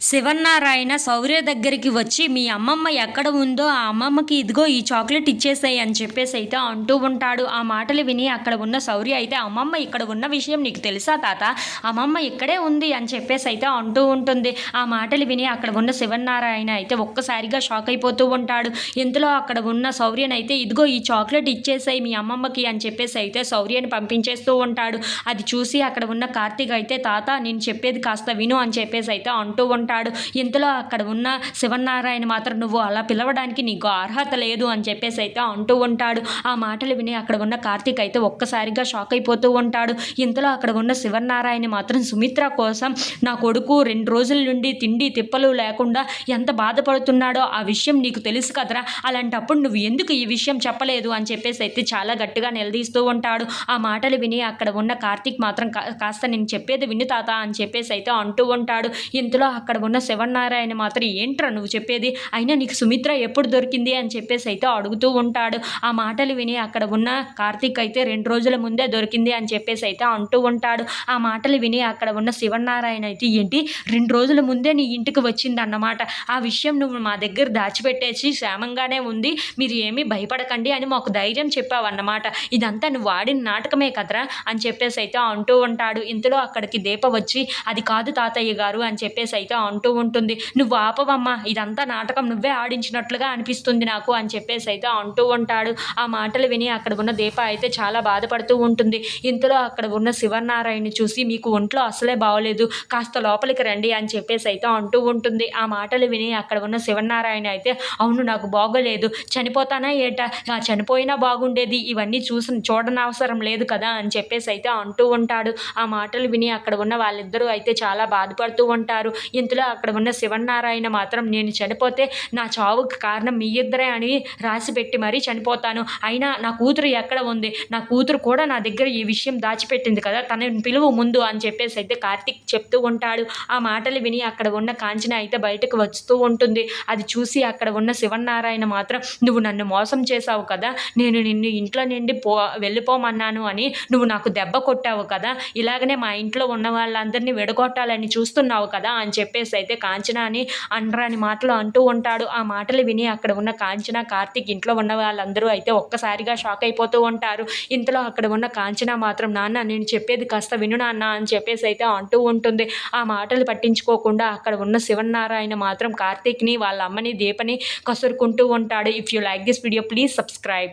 శివన్నారాయణ సౌర్య దగ్గరికి వచ్చి మీ అమ్మమ్మ ఎక్కడ ఉందో ఆ అమ్మమ్మకి ఇదిగో ఈ చాక్లెట్ ఇచ్చేసాయి అని చెప్పేసి అయితే అంటూ ఉంటాడు. ఆ మాటలు విని అక్కడ ఉన్న సౌర్య అయితే అమ్మమ్మ ఇక్కడ ఉన్న విషయం నీకు తెలుసా తాత? అమ్మమ్మ ఇక్కడే ఉంది అని చెప్పేసి అయితే అంటూ ఉంటుంది. ఆ మాటలు విని అక్కడ ఉన్న శివన్నారాయణ అయితే ఒక్కసారిగా షాక్ అయిపోతూ ఉంటాడు. ఇంతలో అక్కడ ఉన్న సౌర్యనైతే ఇదిగో ఈ చాక్లెట్ ఇచ్చేసాయి మీ అమ్మమ్మకి అని చెప్పేసి అయితే సౌర్యని పంపించేస్తూ ఉంటాడు. అది చూసి అక్కడ ఉన్న కార్తీక్ అయితే తాత నేను చెప్పేది కాస్త విను అని చెప్పేసి అయితే అంటూ ఉంటాడు. ఇంతలో అక్కడ ఉన్న శివనారాయణ మాత్రం నువ్వు అలా పిలవడానికి నీకు అర్హత లేదు అని చెప్పేసి అయితే అంటూ ఉంటాడు. ఆ మాటలు విని అక్కడ ఉన్న కార్తీక్ అయితే ఒక్కసారిగా షాక్ అయిపోతూ ఉంటాడు. ఇంతలో అక్కడ ఉన్న శివనారాయణ మాత్రం సుమిత్ర కోసం నా కొడుకు రెండు రోజుల నుండి తిండి తిప్పలు లేకుండా ఎంత బాధపడుతున్నాడో ఆ విషయం నీకు తెలుసు కదరా. అలాంటప్పుడు నువ్వు ఎందుకు ఈ విషయం చెప్పలేదు? అని చెప్పేసి అయితే చాలా గట్టిగా నిలదీస్తూ ఉంటాడు. ఆ మాటలు విని అక్కడ ఉన్న కార్తీక్ మాత్రం కా- కాస్త నేను చెప్పేది విను తాత అని చెప్పేసి అయితే అంటూ ఉంటాడు. ఇంతలో అక్కడ ఉన్న శివనారాయణ మాత్రం ఏంట్రా నువ్వు చెప్పేది? అయినా నీకు సుమిత్ర ఎప్పుడు దొరికింది? అని చెప్పేసి అయితే అడుగుతూ ఉంటాడు. ఆ మాటలు విని అక్కడ ఉన్న కార్తీక్ అయితే రెండు రోజుల ముందే దొరికింది అని చెప్పేసి అయితే అంటూ ఉంటాడు. ఆ మాటలు విని అక్కడ ఉన్న శివనారాయణ అయితే ఏంటి? రెండు రోజుల ముందే నీ ఇంటికి వచ్చింది అన్నమాట ఆ విషయం నువ్వు మా దగ్గర దాచిపెట్టేసి క్షేమంగానే ఉంది. మీరు ఏమీ భయపడకండి అని మాకు ధైర్యం చెప్పావన్నమాట. ఇదంతా నువ్వు వాడిన నాటకమే కదరా? అని చెప్పేసి అయితే అంటూ ఉంటాడు. ఇంతలో అక్కడికి దీప వచ్చి అది కాదు తాతయ్య గారు అని చెప్పేసి అయితే అంటూ ఉంటుంది. నువ్వు ఆపవమ్మా ఇదంతా నాటకం నువ్వే ఆడించినట్లుగా అనిపిస్తుంది నాకు అని చెప్పేసి అయితే అంటూ ఉంటాడు. ఆ మాటలు విని అక్కడ ఉన్న దీప అయితే చాలా బాధపడుతూ ఉంటుంది. ఇంతలో అక్కడ ఉన్న శివనారాయణ చూసి మీకు ఒంట్లో అసలే బాగోలేదు కాస్త లోపలికి రండి అని చెప్పేసి అయితే అంటూ ఉంటుంది. ఆ మాటలు విని అక్కడ ఉన్న శివనారాయణ అయితే అవును నాకు బాగోలేదు. చనిపోతానా ఏట? చనిపోయినా బాగుండేది. ఇవన్నీ చూసి చూడనవసరం లేదు కదా అని చెప్పేసి అయితే అంటూ ఉంటాడు. ఆ మాటలు విని అక్కడ ఉన్న వాళ్ళిద్దరూ అయితే చాలా బాధపడుతూ ఉంటారు. ఇంతలో అక్కడ ఉన్న శివనారాయణ మాత్రం నేను చనిపోతే నా చావుకు కారణం మీ ఇద్దరే అని రాసిపెట్టి మరీ చనిపోతాను. అయినా నా కూతురు ఎక్కడ ఉంది? నా కూతురు కూడా నా దగ్గర ఈ విషయం దాచిపెట్టింది కదా తనని పిలువు ముందు అని చెప్పేసి అయితే కార్తీక్ చెప్తూ ఉంటాడు. ఆ మాటలు విని అక్కడ ఉన్న కాంచన అయితే బయటకు వస్తూ ఉంటుంది. అది చూసి అక్కడ ఉన్న శివనారాయణ మాత్రం నువ్వు నన్ను మోసం చేశావు కదా నేను నిన్ను ఇంట్లో నుండి పో వెళ్ళిపోమన్నాను అని నువ్వు నాకు దెబ్బ కొట్టావు కదా ఇలాగనే మా ఇంట్లో ఉన్న వాళ్ళందరినీ విడగొట్టాలని చూస్తున్నావు కదా అని చెప్పేసి అయితే కాంచన అని అనరాని మాటలు అంటూ ఉంటాడు. ఆ మాటలు విని అక్కడ ఉన్న కాంచన కార్తీక్ ఇంట్లో ఉన్న వాళ్ళందరూ అయితే ఒక్కసారిగా షాక్ అయిపోతూ ఉంటారు. ఇంతలో అక్కడ ఉన్న కాంచన మాత్రం నాన్న నేను చెప్పేది కాస్త విను నాన్న అని చెప్పేసి అయితే అంటూ ఉంటుంది. ఆ మాటలు పట్టించుకోకుండా అక్కడ ఉన్న శివనారాయణ మాత్రం కార్తీక్ని వాళ్ళ అమ్మని దీపని కసురుకుంటూ ఉంటాడు. If you like this video please subscribe